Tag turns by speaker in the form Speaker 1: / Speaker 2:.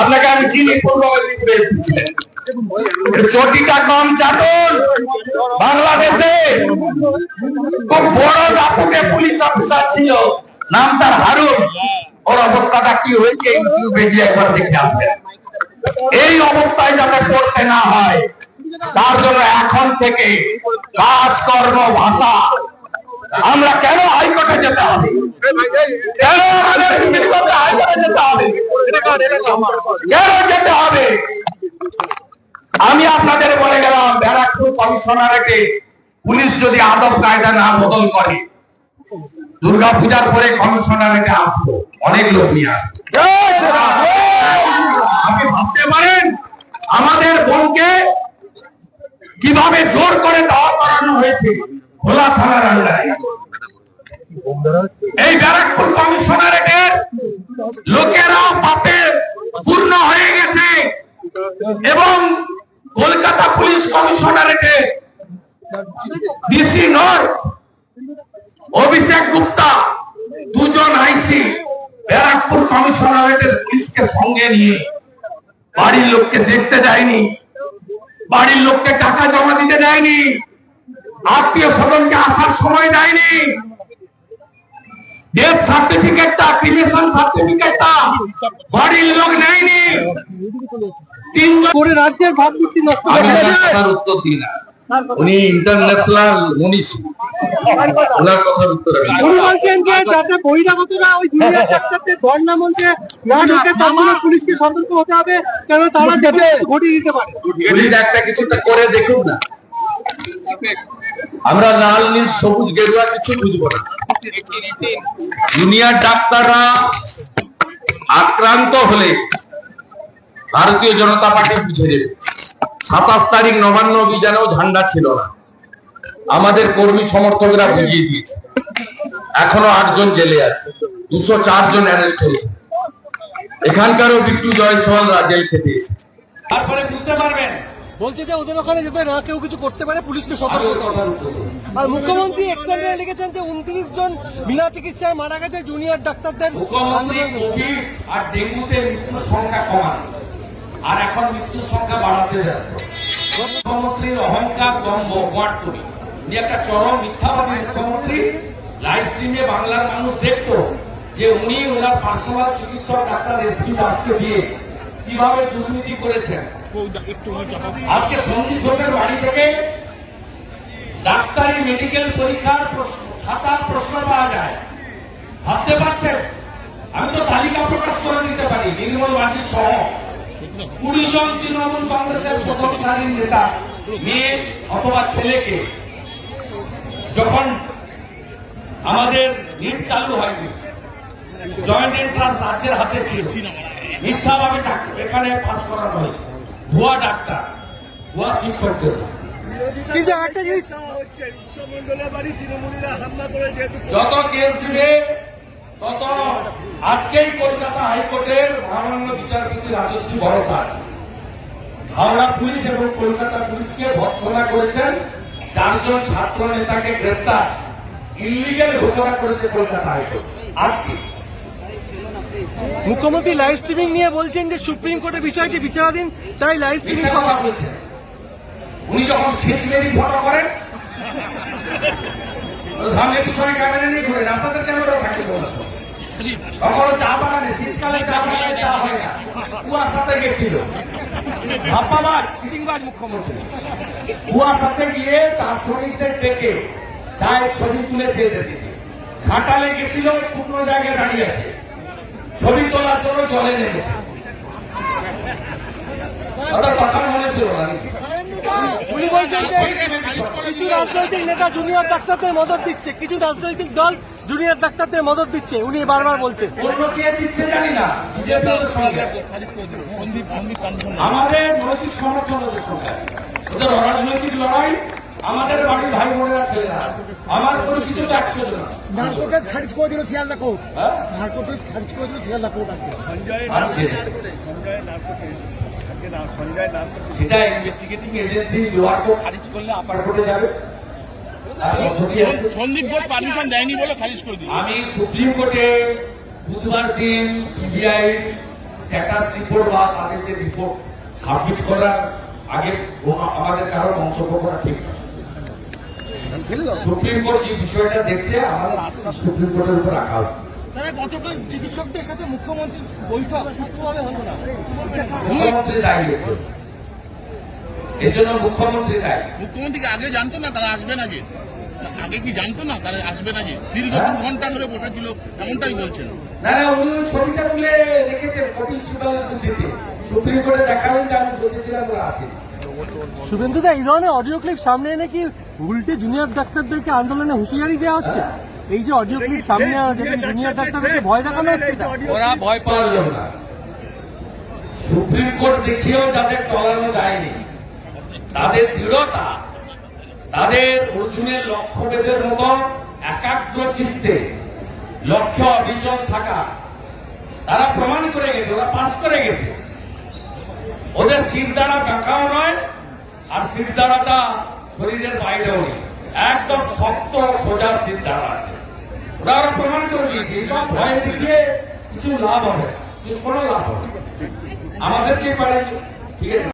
Speaker 1: আপনাকে আমি চিনি চটিটা কম চাটুন বাংলাদেশে খুব বড় দাপুটে পুলিশ অফিসার ছিল। নাম তার হারুন। ওর অবস্থাটা কি হয়েছে ইউটিউবে গিয়ে একবার দেখে আসবেন। এই অবস্থায় যাতে পড়তে না হয়, তার জন্য এখন থেকে কাজকর্ম ভাষা। আমরা যেতে হবে। যেতে হবে। আমি আপনাদের বলে গেলাম, ব্যারাকপুর কমিশনারেটে পুলিশ যদি আদব কায়দা না বদল করে দুর্গা পূজার পরে কমিশনারেটে আসব। অনেক লোক নিয়ে আপনি ভাবতে পারেন, আমাদের বোনকে কীভাবে জোর করে দাওয়া করানো হয়েছে? খোলা থানার আন্ডারে। এই ব্যারাকপুর কমিশনারেটের লোকেরা পাপে পূর্ণ হয়ে গেছে এবং কলকাতা পুলিশ কমিশনারেটে ডিসি নর্থ অভিষেক গুপ্তা দুজন আইসি ব্যারাকপুর কমিশনারেটের পুলিশকে সঙ্গে নিয়ে। বাড়ির লোককে দেখতে যায়নি, বাড়ির লোককে টাকা জমা দিতে দেয়নি আত্মীয় স্বজনকে আসার সময় দেয়নি। ডেথ সার্টিফিকেটটা ক্রিমেশন সার্টিফিকেটটা বাড়ির লোক নেয়নি।
Speaker 2: করে রাজ্যের ভাবমূর্তি নষ্ট
Speaker 1: ওনার উত্তর দিই না। উনি ইন্টারন্যাশনাল মনীষী। ওনার কথার উত্তর আমি
Speaker 2: উনি বলছেন যে যাতে বহিরাগতরা ওই জুনিয়র ডাক্তারদের ধর্ণা মঞ্চে না ঢোকে তার পুলিশকে সতর্ক হতে হবে কেন তারা যাতে ঘটিয়ে দিতে পারে।
Speaker 1: পুলিশ একটা কিছুটা করে দেখুন না। আমরা লাল নীল সবুজ গেরুয়া কিছু বুঝব না। জুনিয়র ডাক্তাররা আক্রান্ত হলে ভারতীয় জনতা পার্টি বুঝে দেবে। সাতাশ তারিখ নবান্ন অভিযানেও ঝান্ডা ছিল না। আমাদের কর্মী সমর্থকরা বুঝিয়ে দিয়েছে। এখনও আটজন জেলে আছে। দুশো চার জন অ্যারেস্ট হয়েছে। এখানকারও বিট্টু জয়সওয়ালরা জেল খেতে এসেছে।
Speaker 3: তারপরে বুঝতে পারবেন।
Speaker 2: বলছে যে ওদের ওখানে যাতে না, কেউ কিছু করতে পারে, পুলিশকে সতর্ক হবে আর মুখ্যমন্ত্রী এক্সেন্ডে লিখেছেন যে উনত্রিশ জন বিনা চিকিৎসায় মারা গেছে জুনিয়র ডাক্তারদের।
Speaker 3: আর ডেঙ্গুতে মৃত্যুর সংখ্যা কমান। আর এখন মৃত্যুর সংখ্যা বাড়াতে ব্যস্ত। মুখ্যমন্ত্রীর অহংকার দম্ভ গোয়াটতুরি উনি একটা চরম মিথ্যাবাদী মুখ্যমন্ত্রী। লাইভ স্ট্রিমে বাংলার মানুষ দেখতো যে উনি ওনার পার্সোনাল চিকিৎসক ডাক্তার এসপি দাসকে দিয়ে কীভাবে দুর্নীতি করেছেন। আজকে সন্দীপ ঘোষের বাড়ি থেকে ডাক্তারি মেডিকেল পরীক্ষার খাতার প্রশ্ন পাওয়া যায়। ভাবতে পারছেন? আমি তো তালিকা প্রকাশ করে দিতে পারি, নির্মল মাঝি সহ কুড়ি জন তৃণমূল কংগ্রেসের প্রথম সারির নেতা, মেয়ে অথবা ছেলেকে। যখন আমাদের নিট চালু হয়নি, জয়েন্ট এন্ট্রান্স রাজ্যের হাতে ছিল। মিথ্যাভাবে এখানে পাস করানো হয়েছে। ভুয়া ডাক্তার ভুয়া শিক্ষকদের
Speaker 2: কিন্তু একটা জিনিস
Speaker 3: যত কেস দিবে তত আজকেই কলকাতা হাইকোর্টের মহামান্য বিচারপতি রাজশ্রী বড়কার হাওড়া পুলিশ এবং কলকাতা পুলিশকে ভৎসনা করেছেন। চারজন ছাত্র নেতাকে গ্রেপ্তার ইলিগাল ঘোষণা করেছে কলকাতা হাইকোর্ট। আজকে
Speaker 2: মুখ্যমন্ত্রী লাইভ স্ট্রিমিং নিয়ে বলছেন যে সুপ্রিম কোর্টের বিষয়টি বিচারাধীন, তাই লাইভ স্ট্রিমিং
Speaker 3: বলছেন উনি যখন খিচমেরি ফটো করেন সামনে পিছনে ক্যামেরা নিয়ে ঘুরেন, আপনাদের ক্যামেরা থাকে কখনো চা বাগানে, শীতকালে চা বাগানে চা হয় না। কুয়াশাতে গেছিল। ধাপ্পাবাজ, সিটিংবাজ মুখ্যমন্ত্রী। কুয়াশাতে গিয়ে চা শ্রমিকদের ডেকে, চায়ের ছবি তুলেছে এদের দিকে ঘাটালে গেছিল, শুকনো জায়গায় দাঁড়িয়ে আছে। ছবি তোলার জন্য জলে নেমেছে। ওটা তখন মনে ছিল না
Speaker 2: উনি বলছেন কিছু রাজনৈতিক নেতা জুনিয়র ডাক্তারদের মদত দিচ্ছে কিছু রাজনৈতিক দল জুনিয়র ডাক্তারদের মদত দিচ্ছে উনি বারবার বলছেন।
Speaker 3: অন্য কে দিচ্ছে জানি না বিজেপি ওদের সঙ্গে। আছে। আমাদের নৈতিক সমর্থন ওদের অরাজনৈতিক লড়াই আমাদের বাড়ির ভাই বোনেরা ছেলেরা আমার পরিচিত তো একশো জন আছে।
Speaker 2: খারিজ করে দিল শিয়ালদা কোর্ট
Speaker 3: হ্যাঁ?
Speaker 2: খারিজ করে দিল শিয়ালদা কোর্ট আজকে
Speaker 3: সেটা ইনভেস্টিগেটিং এজেন্সি লোয়ার কোর্ট খারিজ করলে আপার কোর্টে যাবে আর পদ্ধতি আছে।
Speaker 4: সন্দীপ ঘোষ পারমিশন দেয়নি বলে খারিজ করে দিল
Speaker 3: আমি সুপ্রিম কোর্টে বুধবার দিন সিবিআই স্ট্যাটাস রিপোর্ট বা তাদের যে রিপোর্ট সাবমিট করার আগে আমাদের কারও মন্তব্য করা ঠিক না। সুপ্রিম কোর্ট যে বিষয়টা দেখছে আমাদের সুপ্রিম কোর্টের উপর রাখা উচিত
Speaker 2: তারা গতকাল চিকিৎসকদের সাথে মুখ্যমন্ত্রীর বৈঠক সুষ্ঠুভাবে হলো না?
Speaker 3: মুখ্যমন্ত্রী দায়ী এতে। মুখ্যমন্ত্রী দায়ী।
Speaker 4: মুখ্যমন্ত্রীকে আগে জানতো না তারা আসবে না যে? আগে কি জানতো না তারা আসবে না যে? দীর্ঘ দু ঘণ্টা ধরে বসেছিল এমনটাই বলছেন।
Speaker 3: না না উনি ছবিটা তুলে রেখেছেন কপিল সিবালের বুদ্ধিতে। সুপ্রিম কোর্টে দেখাবেন যে আমি বসেছিলাম ওরা আসেনি।
Speaker 2: শুভেন্দুদা এই ধরনের অডিও ক্লিপ সামনে এনে কি উল্টে জুনিয়র ডাক্তারদেরকে আন্দোলনে হুঁশিয়ারি দেওয়া হচ্ছে? এই যে অডিও ক্লিপ সামনে যেখানে জুনিয়র ডাক্তারদেরকে ভয় দেখানো হচ্ছে
Speaker 3: ওরা ভয় পারল না সুপ্রিম কোর্ট দেখিয়েও যাদের টলানো যায়নি তাদের দৃঢ়তা, তাদের অর্জুনের একাগ্র চিত্তে লক্ষ্য থাকা, তারা প্রমাণ করে গেছে, ওরা পাস করে গেছে। ওদের শির ব্যাখাও নয়, আর শির দ্বারাটা শরীরের বাইরেও নেই। একদম শক্ত, সোজা শির আছে। ওরা ওরা প্রমাণ করে দিয়েছে এইসব ভয়ে দেখিয়ে কিছু লাভ হবে কোনো লাভ হবে আমাদেরকেই আমাদেরকে পারে ঠিক আছে।